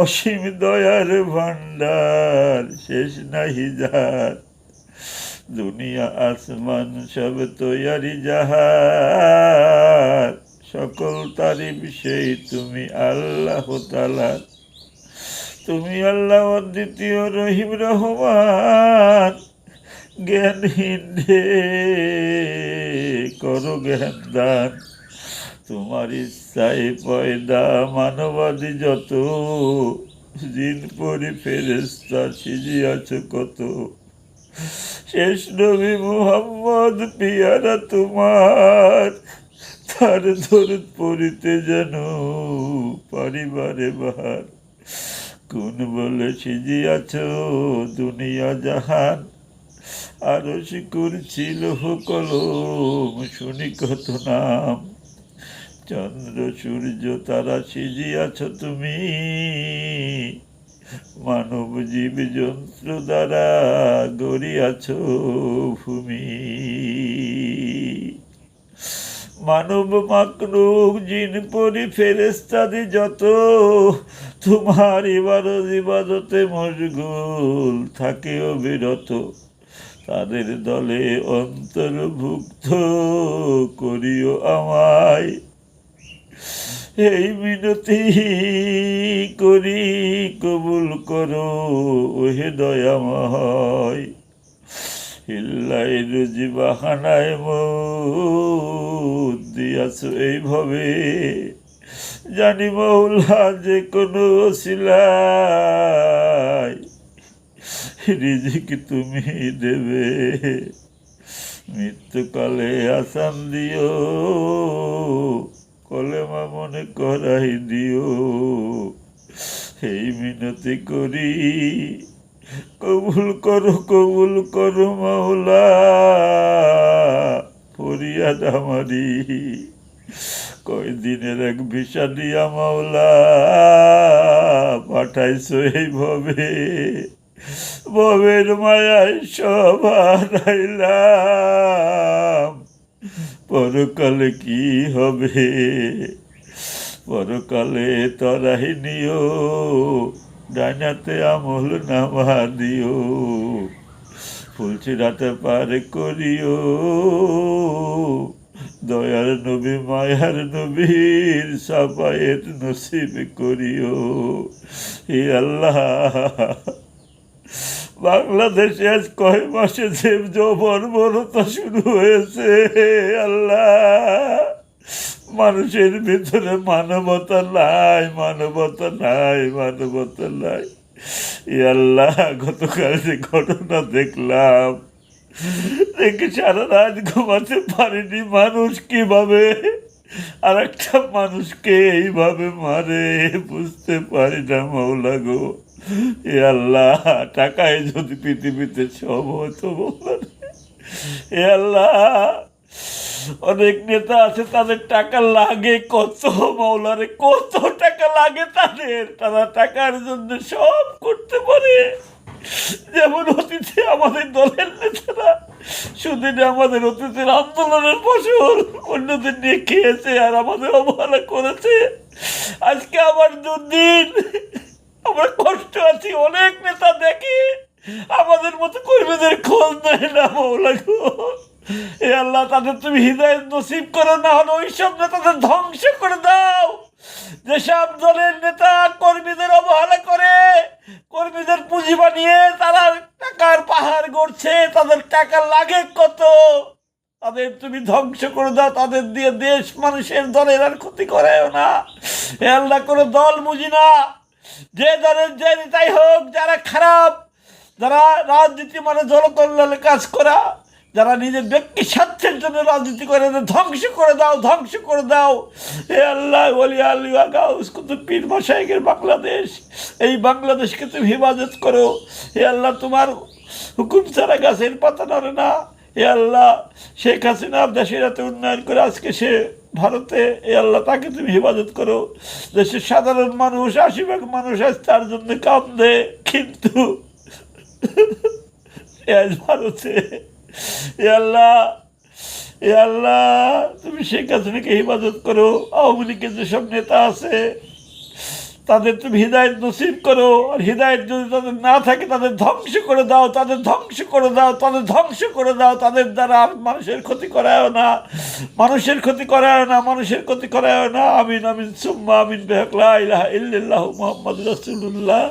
অসীম দয়ার ভান্ডার শেষ নাহি যার। দুনিয়া, আসমান, সব তৈয়ারি যাহার। সকল তারিফ সেই তুমি আল্লাহ তালা তুমি আল্লাহ দ্বিতীয় রহিম, রহমান। জ্ঞানহীন করো জ্ঞান দান। তোমার ইচ্ছায় পয়দা মানবাদী যত। দিন পরি ফেরেস্তা সিজিয়াছ কত। শেষ নবী মুহাম্মদ পিয়ারা তোমার। তার দরদ পড়িতে যেন পরিবারে বাহার। কোন বলে সিজিয়াছ দুনিয়া জাহান। আরও শিকুর ছিল কলম শুনি কত নাম। চন্দ্র সূর্য তারা সিজিয়াছ তুমি মানব জীব যন্ত্র দ্বারা গড়িয়াছ ভূমি। মানব মাকলুক জিন পরি ফেরেস্তাদি যত, তোমার ইবাদত ইবাদতে মশগুল থাকে অবিরত তাদের দলে অন্তর্ভুক্ত করিও আমায়। এই মিনতি করি কবুল করো, ওহে দয়াময়। হিল্লাই রুজি বাহানায় দিয়াছ এইভাবে। জানি মৌলা যে কোনো শিলায় রিজিক তুমি দেবে। মৃত্যুকালে আসান দিও। কলেমা মনে করাই দিও। এই মিনতি করি। কবুল করো কবুল করো মাওলা। ফরিয়াদ আমারি কয়দিনের এক ভিসা দিয়া মাওলা। পাঠাইছো এইভাবে ববের মায়ায় সব হারাইলাম পরকালে কি হবে? পরকালে তরাই নিও, ডাইনাতে আমল নামা দিও ফুলচিরাতে পার করিও। দয়ার নবী, মায়ার নবীর সাফায়েত নসিব করিও। হে আল্লাহ বাংলাদেশে আজ কয় মাসে যে বর্বরতা শুরু হয়েছে? আল্লাহ। মানুষের ভিতরে মানবতা নাই মানবতা নাই মানবতা নাই। আল্লাহ, গতকাল যে ঘটনা দেখলাম, দেখে সারা রাত ঘুমাতে পারিনি মানুষ কীভাবে? আর একটা মানুষকে এইভাবে মারে, বুঝতে পারি না মৌলা গো। এ আল্লাহ, টাকায় যদি পৃথিবীতে সব হতো। এ আল্লাহ, অনেক নেতা আছে, তাদের টাকা লাগে কত মৌলারে কত টাকা লাগে তাদের। তারা টাকার জন্য সব করতে পারে। যেমন অতীতে আমাদের দলের নেতারা, সুদিনে আমাদের অতীতের আন্দোলনের ফসল অন্যদের নিয়ে খেয়েছে আর আমাদের অবহেলা করেছে। আজকে আবার দুদিন আমরা কষ্ট আছি, অনেক নেতা দেখি। আমাদের মতো কর্মীদের খোঁজ নেয় না মৌলা এ আল্লাহ, তাদের তুমি হৃদয় নসিব করো, না হলে ওই সব নেতাদের ধ্বংস করে দাও। যেসব দলের নেতা কর্মীদের অবহেলা করে, কর্মীদের পুঁজি বানিয়ে তারা টাকার পাহাড় গড়ছে, তাদের টাকা লাগে কত? তাদের তুমি ধ্বংস করে দাও, তাদের দিয়ে দেশ মানুষের দলের আর ক্ষতি করেও না। এ আল্লাহ, কোনো দল বুঝি না। যে দলের যে নেতাই হোক, যারা খারাপ, যারা রাজনীতি মানে জনকল্যাণে কাজ করা, যারা নিজের ব্যক্তি স্বার্থের জন্য রাজনীতি করে ধ্বংস করে দাও, ধ্বংস করে দাও। হে আল্লাহ, ওলি আল্লাহ পীর মশাইকের বাংলাদেশ। এই বাংলাদেশকে তুমি হেফাজত করো। হে আল্লাহ, তোমার হুকুম ছাড়া গাছের পাতা নড়ে না। হে আল্লাহ, শেখ হাসিনা দেশের এত উন্নয়ন করে আজকে সে ভারতে এ আল্লাহ তাকে তুমি হেফাজত করো দেশের সাধারণ মানুষ আশি ভাগ মানুষ আজ তার জন্য কান্দে কিন্তু ভারতে, এ আল্লাহ এ আল্লাহ, তুমি শেখ হাসিনাকে হেফাজত করো। আওয়ামী লীগের যেসব নেতা আছে তাদের তুমি হৃদায়ত নসিব করো, আর হৃদায়ত যদি তাদের না থাকে, তাদের ধ্বংস করে দাও, তাদের ধ্বংস করে দাও, তাদের ধ্বংস করে দাও, তাদের দ্বারা মানুষের ক্ষতি করায়ও না, মানুষের ক্ষতি করায় না, মানুষের ক্ষতি করায়ও না। আমিন আমিন, সুম্মা, আমিন বেহকলা ইলাহা ইহ মোহাম্মদ রাসূলুল্লাহ।